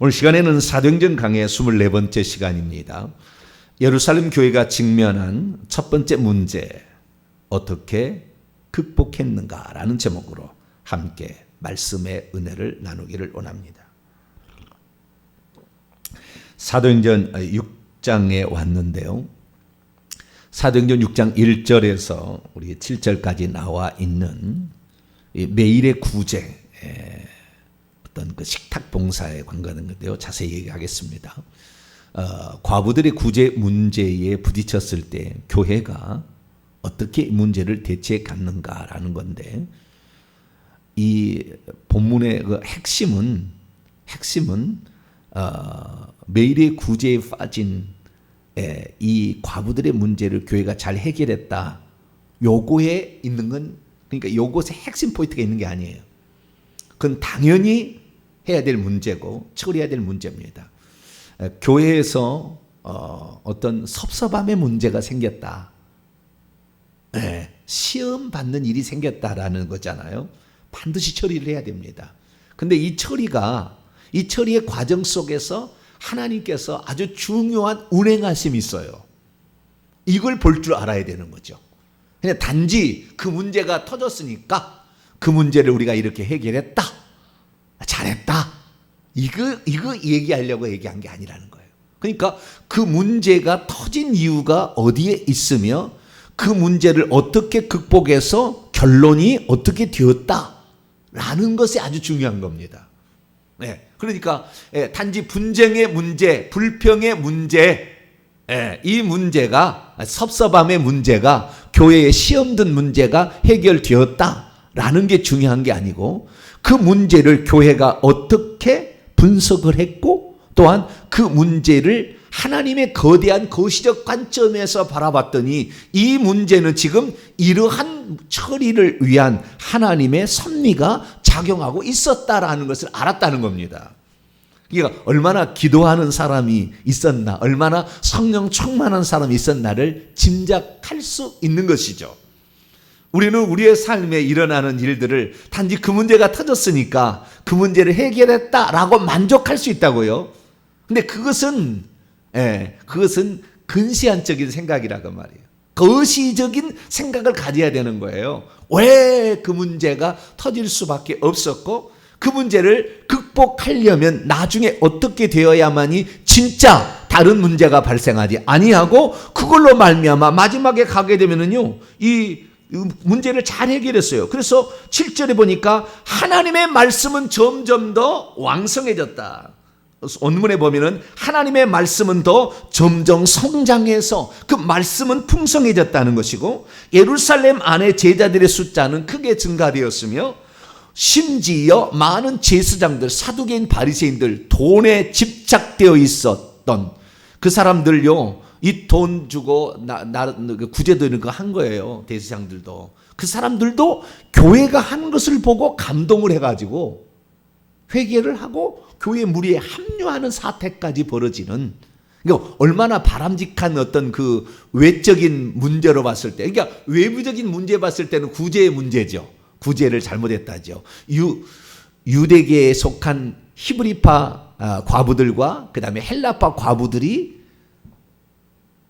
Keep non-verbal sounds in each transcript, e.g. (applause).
오늘 시간에는 사도행전 강의 24번째 시간입니다. 예루살렘 교회가 직면한 첫 번째 문제, 어떻게 극복했는가라는 제목으로 함께 말씀의 은혜를 나누기를 원합니다. 사도행전 6장에 왔는데요. 사도행전 6장 1절에서 우리 7절까지 나와 있는 매일의 구제, 어떤 그 식탁 봉사에 관계하는 건데요. 자세히 얘기하겠습니다. 어, 과부들의 구제 문제에 부딪혔을 때 교회가 어떻게 이 문제를 대체해 갔는가라는 건데 이 본문의 그 핵심은 핵심은 어, 매일의 구제에 빠진 에, 이 과부들의 문제를 교회가 잘 해결했다. 요거에 있는 건 그러니까 요것에 핵심 포인트가 있는 게 아니에요. 그건 당연히 해야 될 문제고 처리해야 될 문제입니다. 에, 교회에서 어, 어떤 섭섭함의 문제가 생겼다. 예, 시험 받는 일이 생겼다라는 거잖아요. 반드시 처리를 해야 됩니다. 근데 이 처리가 이 처리의 과정 속에서 하나님께서 아주 중요한 운행하심이 있어요. 이걸 볼 줄 알아야 되는 거죠. 그냥 단지 그 문제가 터졌으니까 그 문제를 우리가 이렇게 해결했다. 잘했다. 이거 이거 얘기하려고 얘기한 게 아니라는 거예요. 그러니까 그 문제가 터진 이유가 어디에 있으며 그 문제를 어떻게 극복해서 결론이 어떻게 되었다라는 것이 아주 중요한 겁니다. 네, 그러니까 예, 단지 분쟁의 문제, 불평의 문제, 예, 이 문제가 섭섭함의 문제가 교회에 시험 든 문제가 해결되었다라는 게 중요한 게 아니고 그 문제를 교회가 어떻게 분석을 했고 또한 그 문제를 하나님의 거대한 거시적 관점에서 바라봤더니 이 문제는 지금 이러한 처리를 위한 하나님의 섭리가 작용하고 있었다라는 것을 알았다는 겁니다. 그러니까 얼마나 기도하는 사람이 있었나, 얼마나 성령 충만한 사람이 있었나를 짐작할 수 있는 것이죠. 우리는 우리의 삶에 일어나는 일들을 단지 그 문제가 터졌으니까 그 문제를 해결했다라고 만족할 수 있다고요. 근데 그것은 예, 그것은 근시안적인 생각이라고 말이에요. 거시적인 생각을 가져야 되는 거예요. 왜 그 문제가 터질 수밖에 없었고 그 문제를 극복하려면 나중에 어떻게 되어야만이 진짜 다른 문제가 발생하지 아니하고 그걸로 말미암아 마지막에 가게 되면은요 이 문제를 잘 해결했어요. 그래서 7절에 보니까 하나님의 말씀은 점점 더 왕성해졌다. 원문에 보면은 하나님의 말씀은 더 점점 성장해서 그 말씀은 풍성해졌다는 것이고 예루살렘 안에 제자들의 숫자는 크게 증가되었으며 심지어 많은 제사장들, 사두개인 바리새인들 돈에 집착되어 있었던 그 사람들요. 이 돈 주고 나, 나 구제도 이런 거한 거예요. 대제사장들도. 그 사람들도 교회가 하는 것을 보고 감동을 해 가지고 회개를 하고 교회 무리에 합류하는 사태까지 벌어지는 그러니까 얼마나 바람직한 어떤 그 외적인 문제로 봤을 때 그러니까 외부적인 문제 봤을 때는 구제의 문제죠. 구제를 잘못했다죠. 유 유대계에 속한 히브리파 아, 과부들과 그다음에 헬라파 과부들이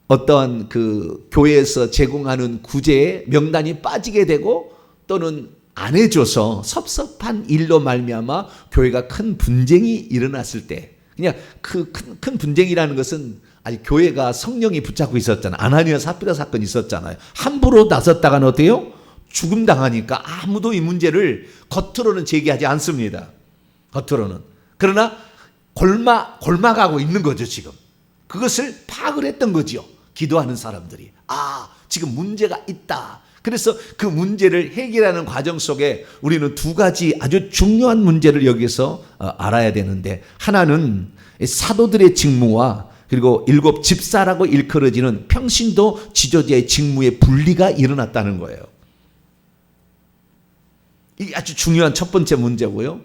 어떠한 그 교회에서 제공하는 구제의 명단이 빠지게 되고 또는 안 해줘서 섭섭한 일로 말미암아 교회가 큰 분쟁이 일어났을 때 그냥 그큰 큰 분쟁이라는 것은 아니 교회가 성령이 붙잡고 있었잖아. 아나니아 사피라 사건이 있었잖아요. 함부로 나섰다가는 어때요? 죽음 당하니까 아무도 이 문제를 겉으로는 제기하지 않습니다. 겉으로는. 그러나 골마 골마가고 있는 거죠 지금. 그것을 파악을 했던 거지요 기도하는 사람들이 아 지금 문제가 있다 그래서 그 문제를 해결하는 과정 속에 우리는 두 가지 아주 중요한 문제를 여기서 어, 알아야 되는데 하나는 사도들의 직무와 그리고 일곱 집사라고 일컬어지는 평신도 지도자의 직무의 분리가 일어났다는 거예요. 이게 아주 중요한 첫 번째 문제고요.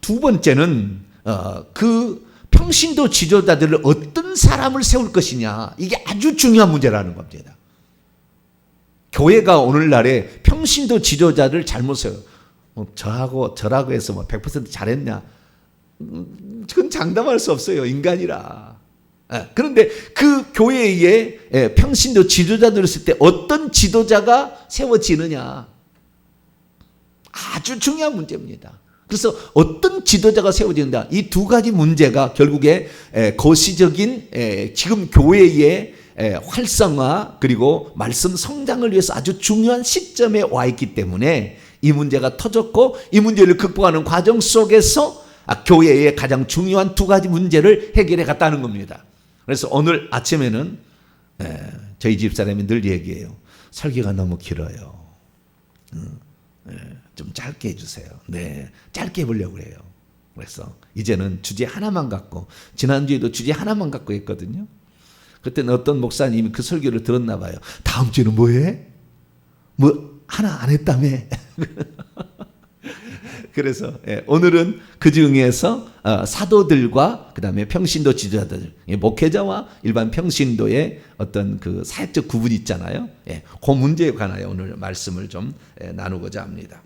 두 번째는 어, 그 평신도 지도자들을 어떤 사람을 세울 것이냐 이게 아주 중요한 문제라는 겁니다. 교회가 오늘날에 평신도 지도자를 잘못 세요. 뭐 저하고 저라고 해서 뭐 100% 잘했냐? 음, 그건 장담할 수 없어요. 인간이라. 예, 그런데 그 교회에 예, 평신도 지도자들을 있을 때 어떤 지도자가 세워지느냐. 아주 중요한 문제입니다. 그래서 어떤 지도자가 세워진다. 이두 가지 문제가 결국에 에, 거시적인 에, 지금 교회의 에, 활성화 그리고 말씀 성장을 위해서 아주 중요한 시점에 와 있기 때문에 이 문제가 터졌고 이 문제를 극복하는 과정 속에서 아, 교회의 가장 중요한 두 가지 문제를 해결해 갔다는 겁니다. 그래서 오늘 아침에는 에, 저희 집사람이 늘 얘기해요. 설교가 너무 길어요. 좀 짧게 해주세요. 네, 짧게 해보려고 해요. 그래서 이제는 주제 하나만 갖고 지난주에도 주제 하나만 갖고 했거든요. 그때는 어떤 목사님이 그 설교를 들었나 봐요. 다음 주에는 뭐 해? 뭐 하나 안 했다며. (laughs) 그래서 예, 오늘은 그 중에서 어, 사도들과 그 다음에 평신도 지도자들, 예, 목회자와 일반 평신도의 어떤 그 사역적 구분이 있잖아요. 예, 그 문제에 관하여 오늘 말씀을 좀 예, 나누고자 합니다.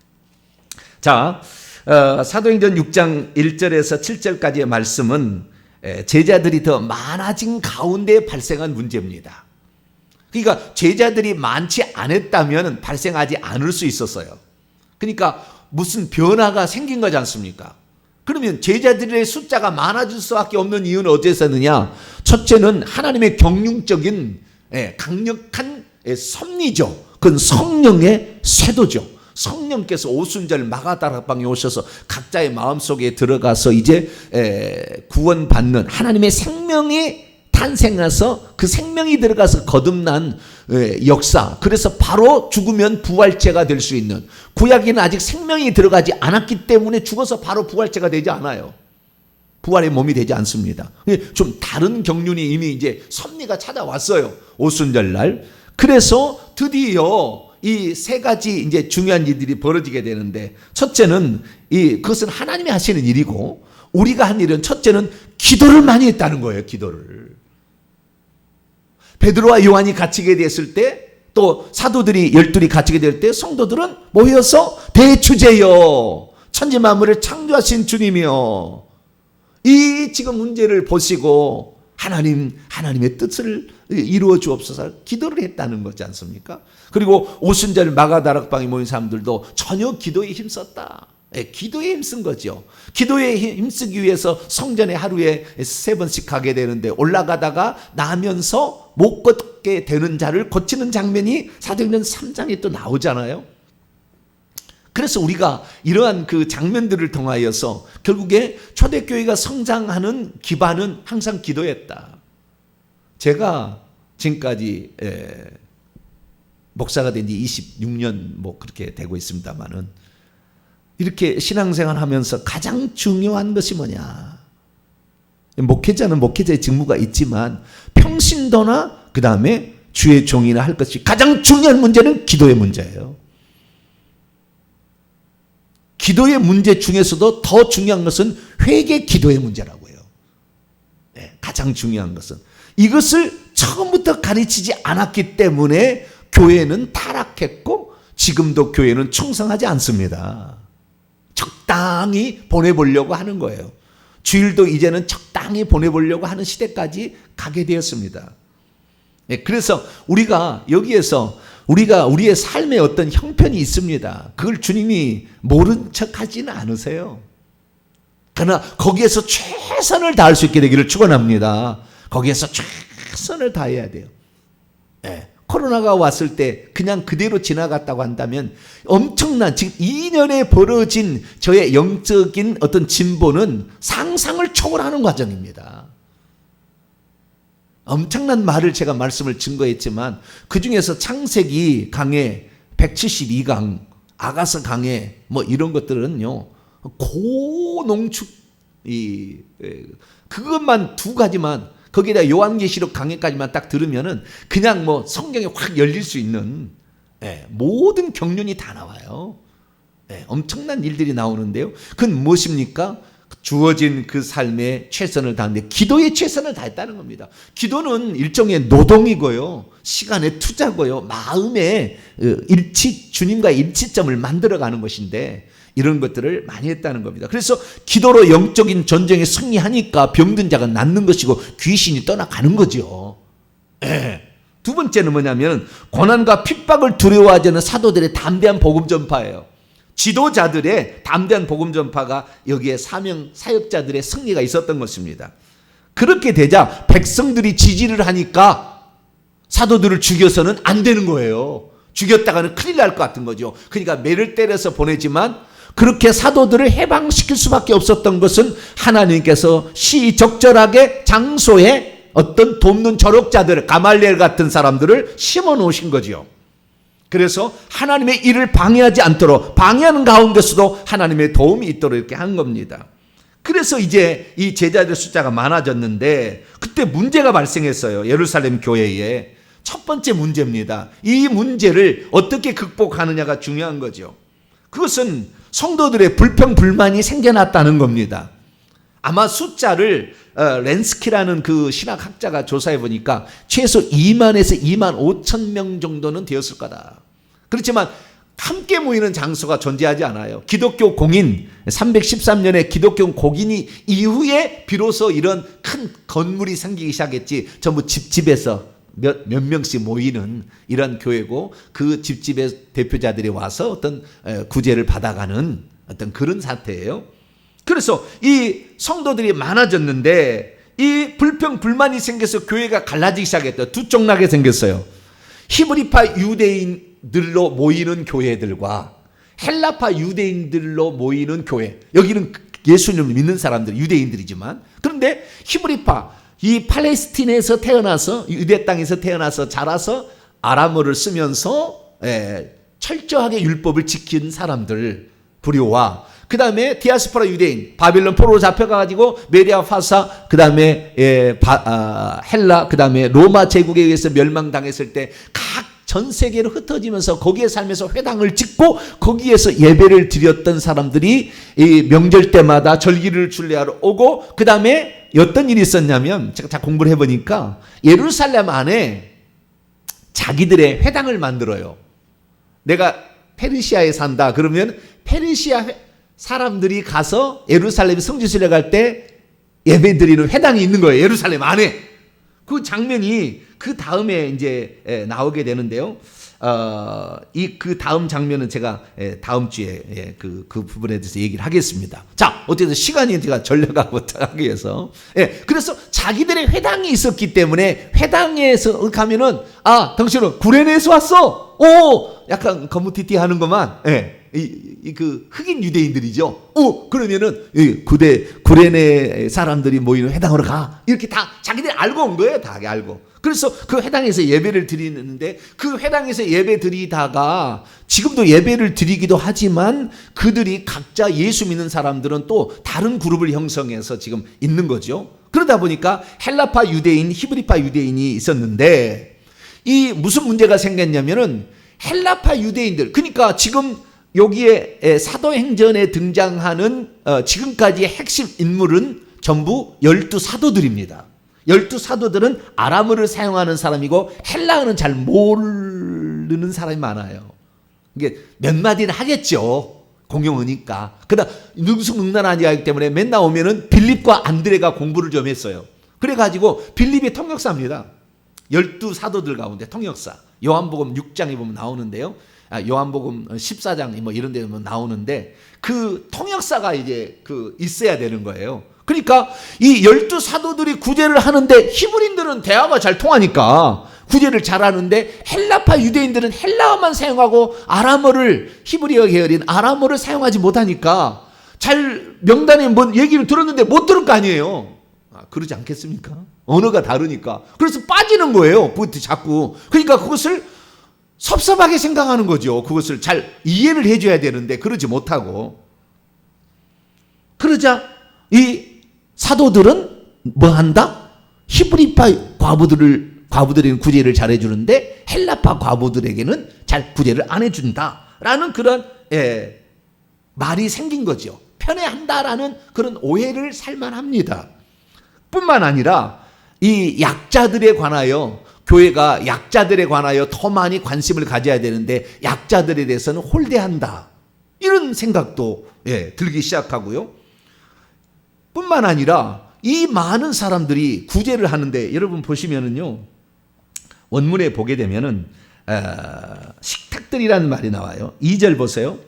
자, 어, 사도행전 6장 1절에서 7절까지의 말씀은 에, 제자들이 더 많아진 가운데 발생한 문제입니다. 그러니까 제자들이 많지 않았다면 발생하지 않을 수 있었어요. 그러니까 무슨 변화가 생긴 거지 않습니까? 그러면 제자들의 숫자가 많아질 수밖에 없는 이유는 어디서느냐? 첫째는 하나님의 경륜적인 예, 강력한 예, 섭리죠. 그건 성령의 쇄도죠. 성령께서 오순절 마가다락방에 오셔서 각자의 마음속에 들어가서 이제 구원받는 하나님의 생명이 탄생해서 그 생명이 들어가서 거듭난 역사. 그래서 바로 죽으면 부활체가 될 수 있는 구약에는 아직 생명이 들어가지 않았기 때문에 죽어서 바로 부활체가 되지 않아요. 부활의 몸이 되지 않습니다. 좀 다른 경륜이 이미 이제 섭리가 찾아왔어요. 오순절 날. 그래서 드디어 이 세 가지 이제 중요한 일들이 벌어지게 되는데 첫째는 이 그것은 하나님이 하시는 일이고 우리가 한 일은 첫째는 기도를 많이 했다는 거예요. 기도를. 베드로와 요한이 갇히게 됐을 때 또 사도들이 열둘이 갇히게 될 때 성도들은 모여서 대주제여 천지 만물을 창조하신 주님이여 이 지금 문제를 보시고 하나님 하나님의 뜻을 이루어 주옵소서 기도를 했다는 거지 않습니까? 그리고 오순절 마가 다락방에 모인 사람들도 전혀 기도에 힘썼다. 예, 기도에 힘쓴 거죠. 기도에 힘쓰기 위해서 성전에 하루에 세 번씩 가게 되는데 올라가다가 나면서 못 걷게 되는 자를 고치는 장면이 사도행전 3장에 또 나오잖아요. 그래서 우리가 이러한 그 장면들을 통하여서 결국에 초대교회가 성장하는 기반은 항상 기도였다. 제가 지금까지 목사가 된 지 26년 뭐 그렇게 되고 있습니다만은 이렇게 신앙생활 하면서 가장 중요한 것이 뭐냐? 목회자는 목회자의 직무가 있지만 평신도나 그 다음에 주의 종이나 할 것이 가장 중요한 문제는 기도의 문제예요. 기도의 문제 중에서도 더 중요한 것은 회개 기도의 문제라고 해요. 네, 가장 중요한 것은 이것을 처음부터 가르치지 않았기 때문에 교회는 타락했고 지금도 교회는 충성하지 않습니다. 적당히 보내보려고 하는 거예요. 주일도 이제는 적당히 보내보려고 하는 시대까지 가게 되었습니다. 네, 그래서 우리가 여기에서 우리가 우리의 삶에 어떤 형편이 있습니다. 그걸 주님이 모른 척 하지는 않으세요. 그러나 거기에서 최선을 다할 수 있게 되기를 축원합니다. 거기에서 최선을 다해야 돼요. 네. 코로나가 왔을 때 그냥 그대로 지나갔다고 한다면 엄청난 지금 2년에 벌어진 저의 영적인 어떤 진보는 상상을 초월하는 과정입니다. 엄청난 말을 제가 말씀을 증거했지만 그 중에서 창세기 강해 172강 아가서 강해 뭐 이런 것들은요 고농축 이 그것만 두 가지만 거기다 요한계시록 강해까지만 딱 들으면은 그냥 뭐 성경에 확 열릴 수 있는 예, 모든 경륜이 다 나와요. 예, 엄청난 일들이 나오는데요. 그건 무엇입니까? 주어진 그 삶에 최선을 다하는데 기도에 최선을 다했다는 겁니다. 기도는 일종의 노동이고요. 시간의 투자고요. 마음의 어, 일치 주님과의 일치점을 만들어 가는 것인데 이런 것들을 많이 했다는 겁니다. 그래서 기도로 영적인 전쟁에 승리하니까 병든 자가 낫는 것이고 귀신이 떠나가는 거죠. 예. 두 번째는 뭐냐면 고난과 핍박을 두려워하지 않는 사도들의 담대한 복음 전파예요. 지도자들의 담대한 복음 전파가 여기에 사명 사역자들의 승리가 있었던 것입니다. 그렇게 되자 백성들이 지지를 하니까 사도들을 죽여서는 안 되는 거예요. 죽였다가는 큰일 날 것 같은 거죠. 그러니까 매를 때려서 보내지만 그렇게 사도들을 해방시킬 수밖에 없었던 것은 하나님께서 시적절하게 장소에 어떤 돕는 저력자들, 가말리엘 같은 사람들을 심어 놓으신 거지요. 그래서 하나님의 일을 방해하지 않도록 방해하는 가운데서도 하나님의 도움이 있도록 이렇게 한 겁니다. 그래서 이제 이 제자들 숫자가 많아졌는데 그때 문제가 발생했어요. 예루살렘 교회에. 첫 번째 문제입니다. 이 문제를 어떻게 극복하느냐가 중요한 거죠. 그것은 성도들의 불평, 불만이 생겨났다는 겁니다. 아마 숫자를 어, 렌스키라는 그 신학학자가 조사해 보니까 최소 2만에서 2만 5천 명 정도는 되었을 거다. 그렇지만 함께 모이는 장소가 존재하지 않아요. 기독교 공인 313년에 기독교 공인이 이후에 비로소 이런 큰 건물이 생기기 시작했지. 전부 집집에서 몇, 몇 명씩 모이는 이런 교회고 그 집집의 대표자들이 와서 어떤 구제를 받아가는 어떤 그런 사태예요. 그래서 이 성도들이 많아졌는데 이 불평 불만이 생겨서 교회가 갈라지기 시작했다. 두 쪽나게 생겼어요. 히브리파 유대인들로 모이는 교회들과 헬라파 유대인들로 모이는 교회. 여기는 예수님을 믿는 사람들 유대인들이지만 그런데 히브리파 이 팔레스틴에서 태어나서 유대 땅에서 태어나서 자라서 아람어를 쓰면서 예, 철저하게 율법을 지킨 사람들 부류와 그 다음에 디아스포라 유대인 바빌론 포로로 잡혀가지고 메디아 파사 그 다음에 예, 아, 헬라 그 다음에 로마 제국에 의해서 멸망당했을 때각 전 세계로 흩어지면서 거기에 살면서 회당을 짓고 거기에서 예배를 드렸던 사람들이 이 명절 때마다 절기를 순례하러 오고 그 다음에 어떤 일이 있었냐면 제가 다 공부를 해보니까 예루살렘 안에 자기들의 회당을 만들어요. 내가 페르시아에 산다 그러면 페르시아 사람들이 가서 예루살렘 성지순례 갈때 예배 드리는 회당이 있는 거예요. 예루살렘 안에. 그 장면이 그 다음에 이제 나오게 되는데요. 어, 이 그 다음 장면은 제가 다음 주에 예, 그, 그 부분에 대해서 얘기를 하겠습니다. 자, 어쨌든 시간이 제가 전략하고 (laughs) 하기 위해서. 예, 그래서 자기들의 회당이 있었기 때문에 회당에서 가면은 아, 당신은 구레네에서 왔어. 오, 약간 거무티티 하는구만. 예. 이, 이, 그 흑인 유대인들이죠. 오, 그러면은 이 구대 구레네 사람들이 모이는 회당으로 가. 이렇게 다 자기들이 알고 온 거예요. 다 알고. 그래서 그 회당에서 예배를 드리는데 그 회당에서 예배 드리다가 지금도 예배를 드리기도 하지만 그들이 각자 예수 믿는 사람들은 또 다른 그룹을 형성해서 지금 있는 거죠. 그러다 보니까 헬라파 유대인, 히브리파 유대인이 있었는데 이 무슨 문제가 생겼냐면은 헬라파 유대인들 그러니까 지금 여기에 사도행전에 등장하는 어, 지금까지의 핵심 인물은 전부 열두 사도들입니다. 열두 사도들은 아람어를 사용하는 사람이고 헬라어는 잘 모르는 사람이 많아요. 이게 몇 마디는 하겠죠. 공용어니까. 그러나 능숙능란한 이야기 때문에 맨날 오면은 빌립과 안드레가 공부를 좀 했어요. 그래가지고 빌립이 통역사입니다. 열두 사도들 가운데 통역사. 요한복음 6장에 보면 나오는데요. 아, 요한복음 14장 뭐 이런 데 보면 나오는데 그 통역사가 이제 그 있어야 되는 거예요. 그러니까 이 열두 사도들이 구제를 하는데 히브리인들은 대화가 잘 통하니까 구제를 잘하는데 헬라파 유대인들은 헬라어만 사용하고 아람어를 히브리어 계열인 아람어를 사용하지 못하니까 잘 명단에 뭔 얘기를 들었는데 못 들을 거 아니에요. 아, 그러지 않겠습니까? 언어가 다르니까. 그래서 빠지는 거예요. 자꾸. 그러니까 그것을 섭섭하게 생각하는 거죠. 그것을 잘 이해를 해줘야 되는데 그러지 못하고. 그러자 이 사도들은 뭐 한다? 히브리파 과부들을 과부들에는 구제를 잘 해 주는데 헬라파 과부들에게는 잘 구제를 안 해준다라는 그런 예, 말이 생긴 거죠. 편애한다라는 그런 오해를 살만합니다. 뿐만 아니라 이 약자들에 관하여 교회가 약자들에 관하여 더 많이 관심을 가져야 되는데 약자들에 대해서는 홀대한다. 이런 생각도 예, 들기 시작하고요. 뿐만 아니라 이 많은 사람들이 구제를 하는데 여러분 보시면은요. 원문에 보게 되면은 어, 식탁들이라는 말이 나와요. 2절 보세요.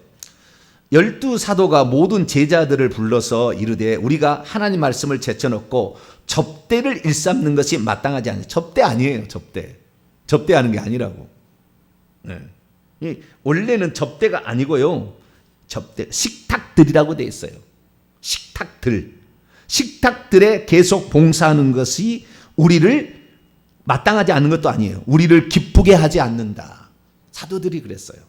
열두 사도가 모든 제자들을 불러서 이르되 우리가 하나님 말씀을 제쳐놓고 접대를 일삼는 것이 마땅하지 않아요. 접대 아니에요. 접대. 접대하는 게 아니라고. 네. 이 원래는 접대가 아니고요. 접대 식탁들이라고 돼 있어요. 식탁들. 식탁들에 계속 봉사하는 것이 우리를 마땅하지 않는 것도 아니에요. 우리를 기쁘게 하지 않는다. 사도들이 그랬어요.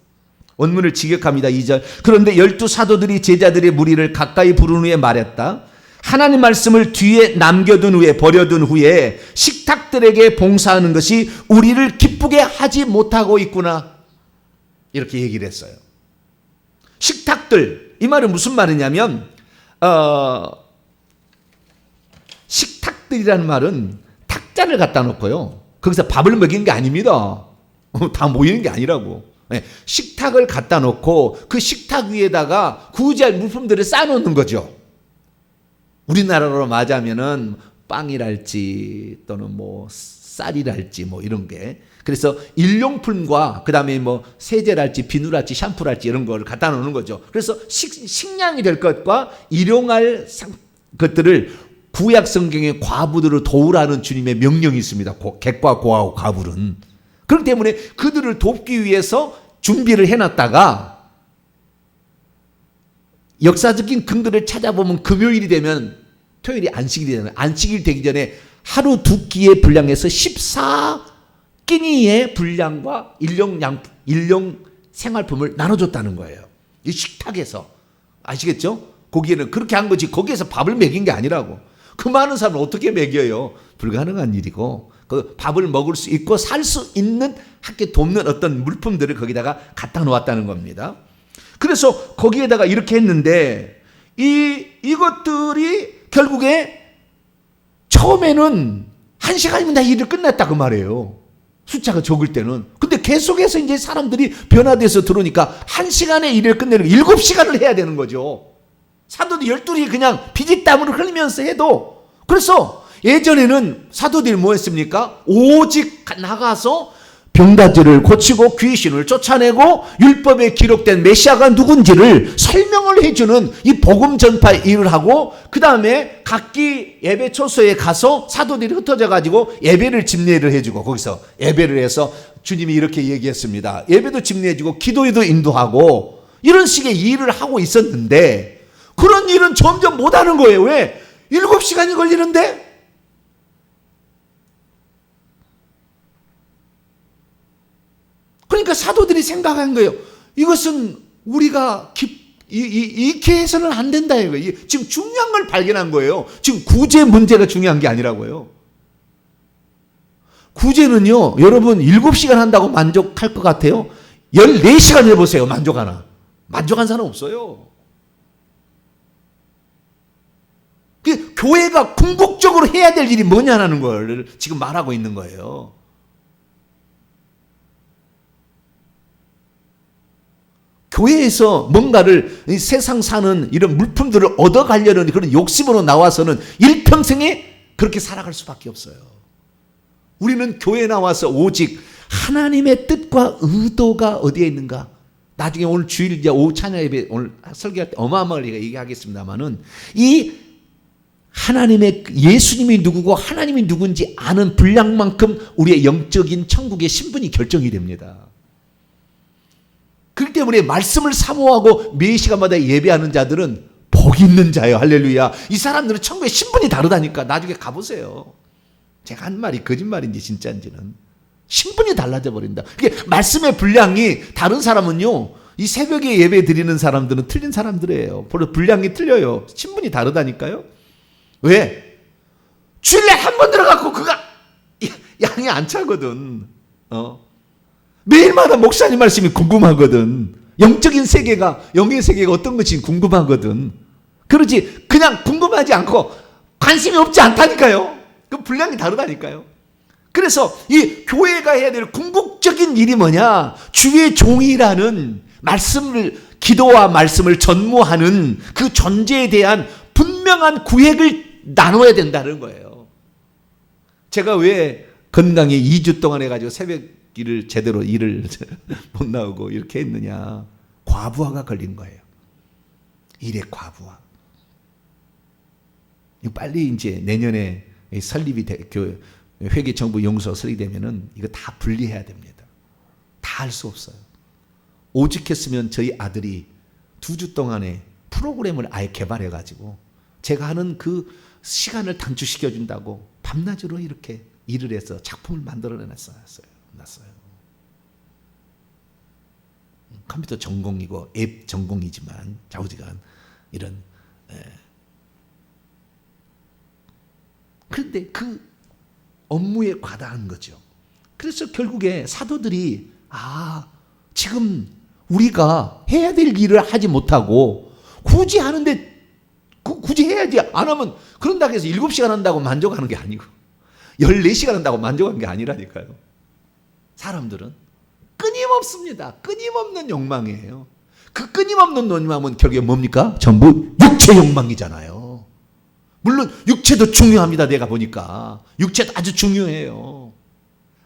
원문을 직역합니다. 2절. 그런데 열두 사도들이 제자들의 무리를 가까이 부른 후에 말했다. 하나님 말씀을 뒤에 남겨둔 후에 버려둔 후에 식탁들에게 봉사하는 것이 우리를 기쁘게 하지 못하고 있구나. 이렇게 얘기를 했어요. 식탁들 이 말은 무슨 말이냐면 어, 식탁들이라는 말은 탁자를 갖다 놓고요. 거기서 밥을 먹이는 게 아닙니다. 다 모이는 게 아니라고. 네, 식탁을 갖다 놓고 그 식탁 위에다가 구제할 물품들을 쌓아놓는 거죠. 우리나라로 맞으면은 빵이랄지 또는 뭐 쌀이랄지 뭐 이런 게 그래서 일용품과 그다음에 뭐 세제랄지 비누랄지 샴푸랄지 이런 걸 갖다 놓는 거죠. 그래서 식, 식량이 될 것과 일용할 상, 것들을 구약 성경의 과부들을 도우라는 주님의 명령이 있습니다. 고, 객과 고하고 과부는 그렇기 때문에 그들을 돕기 위해서 준비를 해놨다가 역사적인 근거를 찾아보면 금요일이 되면 토요일이 안식일이 되면 안식일 되기 전에 하루 두 끼의 분량에서 14끼니의 분량과 일용 양 일용 생활품을 나눠줬다는 거예요. 이 식탁에서 아시겠죠? 거기에는 그렇게 한 거지 거기에서 밥을 먹인 게 아니라고. 그 많은 사람을 어떻게 먹여요? 불가능한 일이고 그 밥을 먹을 수 있고 살 수 있는 학교 돕는 어떤 물품들을 거기다가 갖다 놓았다는 겁니다. 그래서 거기에다가 이렇게 했는데 이 이것들이 결국에 처음에는 한 시간이면 다 일을 끝냈다 그 말이에요. 숫자가 적을 때는. 근데 계속해서 이제 사람들이 변화돼서 들어오니까 한 시간에 일을 끝내는 일곱 시간을 해야 되는 거죠. 사도들 열둘이 그냥 피지땀을 흘리면서 해도 그래서 예전에는 사도들이 뭐 했습니까? 오직 나가서 병다들을 고치고 귀신을 쫓아내고 율법에 기록된 메시아가 누군지를 설명을 해주는 이 복음 전파 일을 하고 그 다음에 각기 예배 초소에 가서 사도들이 흩어져 가지고 예배를 집례를 해주고 거기서 예배를 해서 주님이 이렇게 얘기했습니다. 예배도 집례해주고 기도에도 인도하고 이런 식의 일을 하고 있었는데 그런 일은 점점 못하는 거예요. 왜? 일곱 시간이 걸리는데 그러니까 사도들이 생각한 거예요. 이것은 우리가 기, 이, 이, 이렇게 해서는 안 된다 이거예요. 지금 중요한 걸 발견한 거예요. 지금 구제 문제가 중요한 게 아니라고요. 구제는요, 여러분 7시간 한다고 만족할 것 같아요? 14시간 해보세요. 만족하나. 만족한 사람 없어요. 그 교회가 궁극적으로 해야 될 일이 뭐냐라는 걸 지금 말하고 있는 거예요. 교회에서 뭔가를 세상 사는 이런 물품들을 얻어 가려는 그런 욕심으로 나와서는 일평생에 그렇게 살아갈 수밖에 없어요. 우리는 교회 나와서 오직 하나님의 뜻과 의도가 어디에 있는가? 나중에 오늘 주일 이제 오후 찬양 예배 오늘 설교할 때 어마어마하게 얘기하겠습니다만은 이 하나님의 예수님이 누구고 하나님이 누군지 아는 분량만큼 우리의 영적인 천국의 신분이 결정이 됩니다. 그렇기 때문에 말씀을 사모하고 매 시간마다 예배하는 자들은 복 있는 자예요. 할렐루야. 이 사람들은 천국의 신분이 다르다니까. 나중에 가보세요. 제가 한 말이 거짓말인지 진짜인지는. 신분이 달라져 버린다. 그게 말씀의 분량이 다른 사람은요. 이 새벽에 예배 드리는 사람들은 틀린 사람들이에요. 별로 분량이 틀려요. 신분이 다르다니까요. 왜? 주일에 한번 들어갖고 그가 양이 안 차거든. 어. 매일마다 목사님 말씀이 궁금하거든. 영적인 세계가, 영의 세계가 어떤 것인지 궁금하거든. 그러지 그냥 궁금하지 않고 관심이 없지 않다니까요. 그 분량이 다르다니까요. 그래서 이 교회가 해야 될 궁극적인 일이 뭐냐? 주의 종이라는 말씀을 기도와 말씀을 전무하는 그 존재에 대한 분명한 구획을 나눠야 된다는 거예요. 제가 왜 건강에 2주 동안 해가지고 새벽 일을 제대로 일을 (laughs) 못 나오고 이렇게 했느냐? 과부하가 걸린 거예요. 일의 과부하. 빨리 이제 내년에 설립이 돼, 교 회계 정부 용서 설립되면은 이거 다 분리해야 됩니다. 다 할 수 없어요. 오직 했으면 저희 아들이 두 주 동안에 프로그램을 아예 개발해 가지고 제가 하는 그 시간을 단축시켜 준다고 밤낮으로 이렇게 일을 해서 작품을 만들어 냈어요. 났어요. 컴퓨터 전공이고 앱 전공이지만 좌우지간 이런 에. 그런데 그 업무에 과다한 거죠. 그래서 결국에 사도들이 아 지금 우리가 해야 될 일을 하지 못하고 굳이 하는데 그 굳이 해야지 안 하면 그런다고 해서 7시간 한다고 만족하는 게 아니고 14시간 한다고 만족한 게 아니라니까요. 사람들은 끊임없습니다. 끊임없는 욕망이에요. 그 끊임없는 욕망은 결국에 뭡니까? 전부 육체 욕망이잖아요. 물론 육체도 중요합니다. 내가 보니까 육체도 아주 중요해요.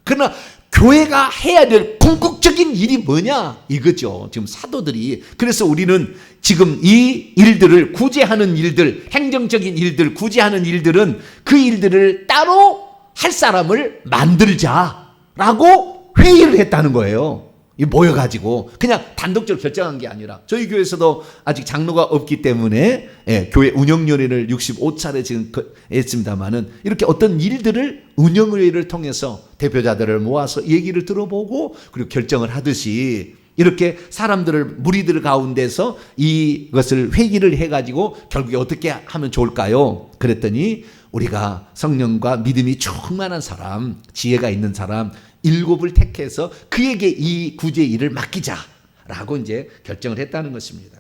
그러나 교회가 해야 될 궁극적인 일이 뭐냐? 이거죠. 지금 사도들이 그래서 우리는 지금 이 일들을 구제하는 일들, 행정적인 일들, 구제하는 일들은 그 일들을 따로 할 사람을 만들자라고 회의를 했다는 거예요. 이 모여가지고 그냥 단독적으로 결정한 게 아니라 저희 교회에서도 아직 장로가 없기 때문에 예, 교회 운영위원회를 65차례 지금 그, 했습니다만은 이렇게 어떤 일들을 운영회의를 통해서 대표자들을 모아서 얘기를 들어보고 그리고 결정을 하듯이 이렇게 사람들을 무리들 가운데서 이것을 회의를 해가지고 결국에 어떻게 하면 좋을까요? 그랬더니 우리가 성령과 믿음이 충만한 사람, 지혜가 있는 사람 일곱을 택해서 그에게 이 구제 일을 맡기자라고 이제 결정을 했다는 것입니다.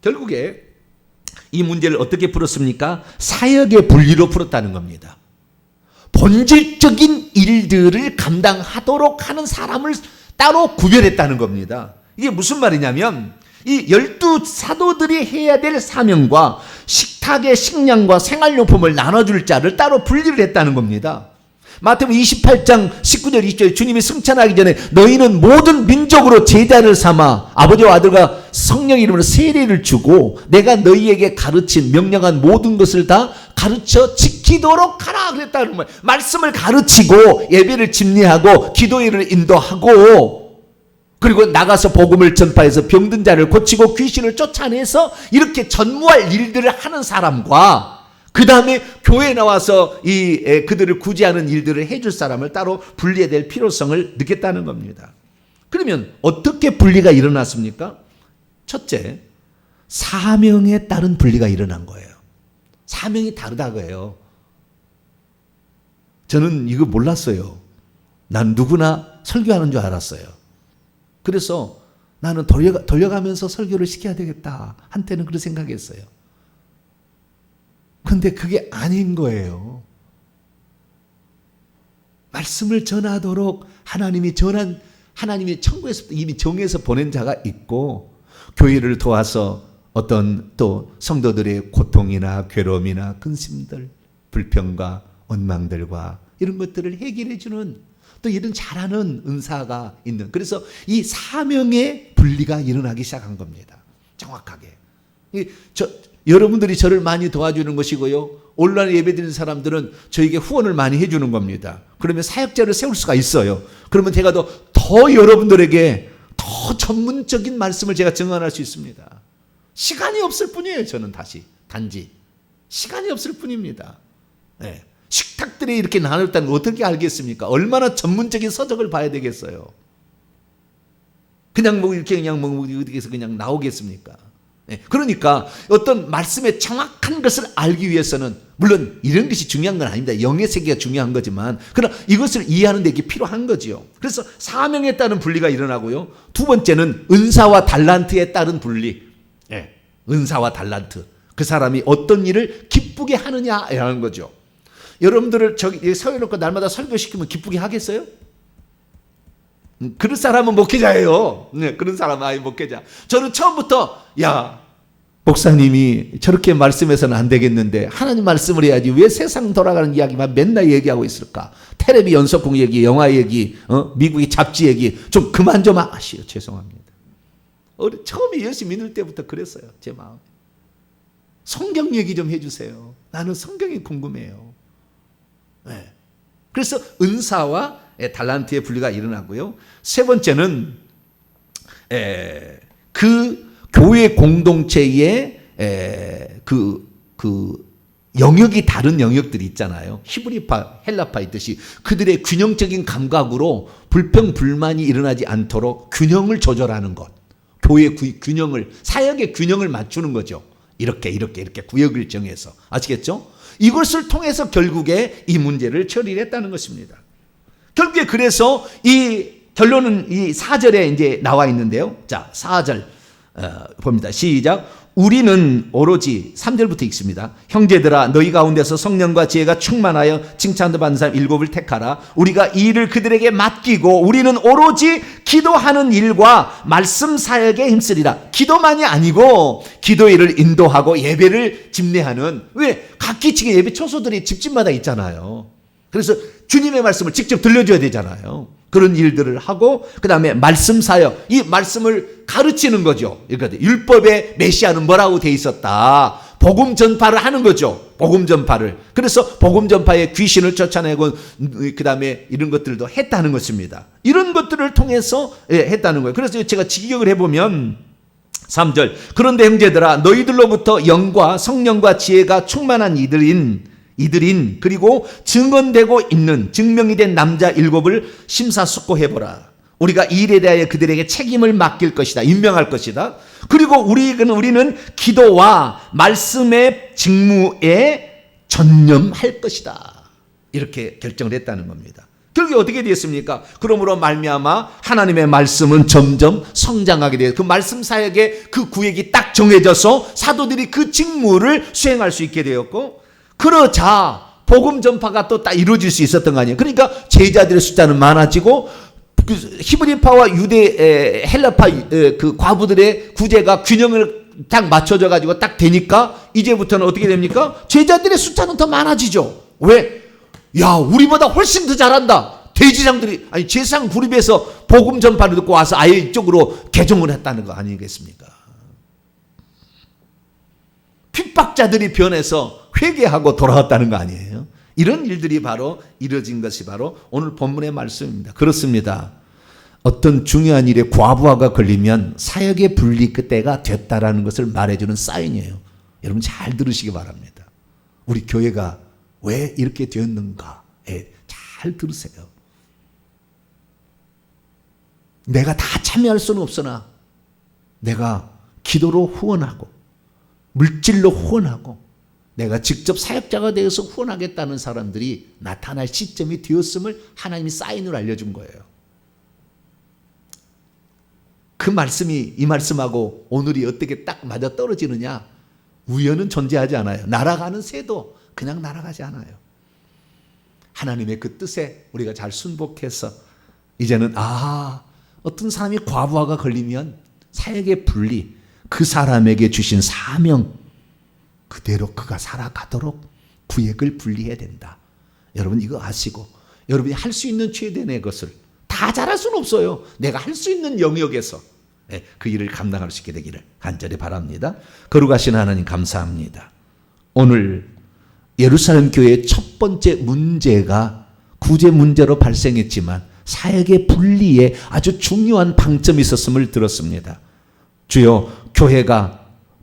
결국에 이 문제를 어떻게 풀었습니까? 사역의 분리로 풀었다는 겁니다. 본질적인 일들을 감당하도록 하는 사람을 따로 구별했다는 겁니다. 이게 무슨 말이냐면 이 열두 사도들이 해야 될 사명과 식탁의 식량과 생활용품을 나눠줄 자를 따로 분리를 했다는 겁니다. 마태복음 28장 19절 20절 주님이 승천하기 전에 너희는 모든 민족으로 제자를 삼아 아버지와 아들과 성령 이름으로 세례를 주고 내가 너희에게 가르친 명령한 모든 것을 다 가르쳐 지키도록 하라 그랬다는 거예요. 말씀을 가르치고 예배를 집례하고 기도회를 인도하고 그리고 나가서 복음을 전파해서 병든 자를 고치고 귀신을 쫓아내서 이렇게 전무할 일들을 하는 사람과 그 다음에 교회에 나와서 이 에, 그들을 구제하는 일들을 해줄 사람을 따로 분리해야 될 필요성을 느꼈다는 겁니다. 그러면 어떻게 분리가 일어났습니까? 첫째, 사명에 따른 분리가 일어난 거예요. 사명이 다르다고요. 저는 이거 몰랐어요. 난 누구나 설교하는 줄 알았어요. 그래서 나는 돌려가, 돌려가면서 설교를 시켜야 되겠다. 한때는 그런 생각했어요. 근데 그게 아닌 거예요. 말씀을 전하도록 하나님이 전한 하나님이 천국에서 이미 정해서 보낸 자가 있고 교회를 도와서 어떤 또 성도들의 고통이나 괴로움이나 근심들, 불평과 원망들과 이런 것들을 해결해 주는 또 이런 잘하는 은사가 있는 그래서 이 사명의 분리가 일어나기 시작한 겁니다. 정확하게. 저 여러분들이 저를 많이 도와주는 것이고요. 온라인 예배 드리는 사람들은 저에게 후원을 많이 해주는 겁니다. 그러면 사역자를 세울 수가 있어요. 그러면 제가 더, 더 여러분들에게 더 전문적인 말씀을 제가 증언할 수 있습니다. 시간이 없을 뿐이에요. 저는 다시 단지 시간이 없을 뿐입니다. 네. 식탁들이 이렇게 나눴다는 걸 어떻게 알겠습니까? 얼마나 전문적인 서적을 봐야 되겠어요. 그냥 뭐 이렇게 그냥 뭐 어디서 그냥 나오겠습니까? 네. 그러니까 어떤 말씀의 정확한 것을 알기 위해서는 물론 이런 것이 중요한 건 아닙니다. 영의 세계가 중요한 거지만 그러나 이것을 이해하는 데 이게 필요한 거지요. 그래서 사명에 따른 분리가 일어나고요. 두 번째는 은사와 달란트에 따른 분리. 네. 은사와 달란트. 그그 사람이 어떤 일을 기쁘게 하느냐라는 거죠. 여러분들을 저기 세워놓고 날마다 설교시키면 기쁘게 하겠어요? 음, 그런 사람은 목회자예요. 네, 그런 사람은 아예 목회자. 저는 처음부터 야 목사님이 저렇게 말씀해서는 안 되겠는데 하나님 말씀을 해야지 왜 세상 돌아가는 이야기만 맨날 얘기하고 있을까? 텔레비 연속공 얘기, 영화 얘기, 어? 미국의 잡지 얘기 좀 그만 좀 하시오. 죄송합니다. 처음에 예수 믿을 때부터 그랬어요. 제 마음에. 성경 얘기 좀 해주세요. 나는 성경이 궁금해요. 네. 그래서 은사와 달란트의 분리가 일어나고요. 세 번째는 에, 그 교회 공동체의 그그 그 영역이 다른 영역들이 있잖아요. 히브리파, 헬라파 있듯이 그들의 균형적인 감각으로 불평 불만이 일어나지 않도록 균형을 조절하는 것. 교회 균형을 사역의 균형을 맞추는 거죠. 이렇게 이렇게 이렇게 구역을 정해서 아시겠죠? 이것을 통해서 결국에 이 문제를 처리했다는 것입니다. 결국에 그래서 이 결론은 이 4절에 이제 나와 있는데요. 자, 4절 어, 봅니다. 시작. 우리는 오로지 3절부터 읽습니다. 형제들아 너희 가운데서 성령과 지혜가 충만하여 칭찬도 받는 사람 일곱을 택하라. 우리가 이 일을 그들에게 맡기고 우리는 오로지 기도하는 일과 말씀 사역에 힘쓰리라. 기도만이 아니고 기도 일을 인도하고 예배를 집례하는 왜 각기치기 예배 초소들이 집집마다 있잖아요. 그래서 주님의 말씀을 직접 들려줘야 되잖아요. 그런 일들을 하고 그 다음에 말씀 사역 이 말씀을 가르치는 거죠. 그러니까 율법의 메시아는 뭐라고 돼 있었다. 복음 전파를 하는 거죠. 복음 전파를. 그래서 복음 전파에 귀신을 쫓아내고 그 다음에 이런 것들도 했다는 것입니다. 이런 것들을 통해서 예, 했다는 거예요. 그래서 제가 직역을 해 보면 3절 그런데 형제들아 너희들로부터 영과 성령과 지혜가 충만한 이들인 이들인 그리고 증언되고 있는 증명이 된 남자 일곱을 심사숙고해보라. 우리가 이 일에 대하여 그들에게 책임을 맡길 것이다. 임명할 것이다. 그리고 우리는 우리는 기도와 말씀의 직무에 전념할 것이다. 이렇게 결정을 했다는 겁니다. 결국에 어떻게 되었습니까? 그러므로 말미암아 하나님의 말씀은 점점 성장하게 되어 그 말씀 사역의 그 구역이 딱 정해져서 사도들이 그 직무를 수행할 수 있게 되었고 그러자 복음 전파가 또딱 이루어질 수 있었던 거 아니에요. 그러니까 제자들의 숫자는 많아지고 그 히브리파와 유대 헬라파 그 과부들의 구제가 균형을 딱 맞춰져 가지고 딱 되니까 이제부터는 어떻게 됩니까? 제자들의 숫자는 더 많아지죠. 왜? 야, 우리보다 훨씬 더 잘한다. 대지상들이 아니 제상 구립에서 복음 전파를 듣고 와서 아예 이쪽으로 개종을 했다는 거 아니겠습니까? 핍박자들이 변해서 회개하고 돌아왔다는 거 아니에요? 이런 일들이 바로 이루어진 것이 바로 오늘 본문의 말씀입니다. 그렇습니다. 어떤 중요한 일에 과부하가 걸리면 사역의 분리 그때가 됐다라는 것을 말해주는 사인이에요. 여러분 잘 들으시기 바랍니다. 우리 교회가 왜 이렇게 되었는가? 예, 잘 들으세요. 내가 다 참여할 수는 없으나 내가 기도로 후원하고 물질로 후원하고 내가 직접 사역자가 되어서 후원하겠다는 사람들이 나타날 시점이 되었음을 하나님이 사인으로 알려준 거예요. 그 말씀이 이 말씀하고 오늘이 어떻게 딱 맞아 떨어지느냐? 우연은 존재하지 않아요. 날아가는 새도 그냥 날아가지 않아요. 하나님의 그 뜻에 우리가 잘 순복해서 이제는 아 어떤 사람이 과부하가 걸리면 사역의 분리 그 사람에게 주신 사명 그대로 그가 살아가도록 구획을 분리해야 된다. 여러분 이거 아시고 여러분이 할 수 있는 최대의 것을 다 잘할 수는 없어요. 내가 할 수 있는 영역에서 예, 그 일을 감당할 수 있게 되기를 간절히 바랍니다. 거룩하신 하나님 감사합니다. 오늘 예루살렘 교회의 첫 번째 문제가 구제 문제로 발생했지만 사역의 분리에 아주 중요한 방점이 있었음을 들었습니다. 주여 교회가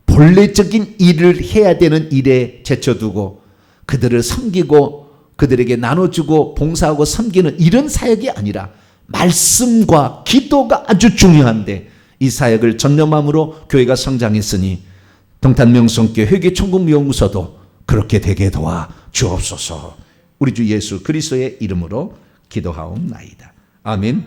본래적인 일을 해야 되는 일에 제쳐두고 그들을 섬기고 그들에게 나눠주고 봉사하고 섬기는 이런 사역이 아니라 말씀과 기도가 아주 중요한데 이 사역을 전념함으로 교회가 성장했으니 동탄명성교 회계총국연구소도 그렇게 되게 도와 주옵소서 우리 주 예수 그리스도의 이름으로 기도하옵나이다. 아멘.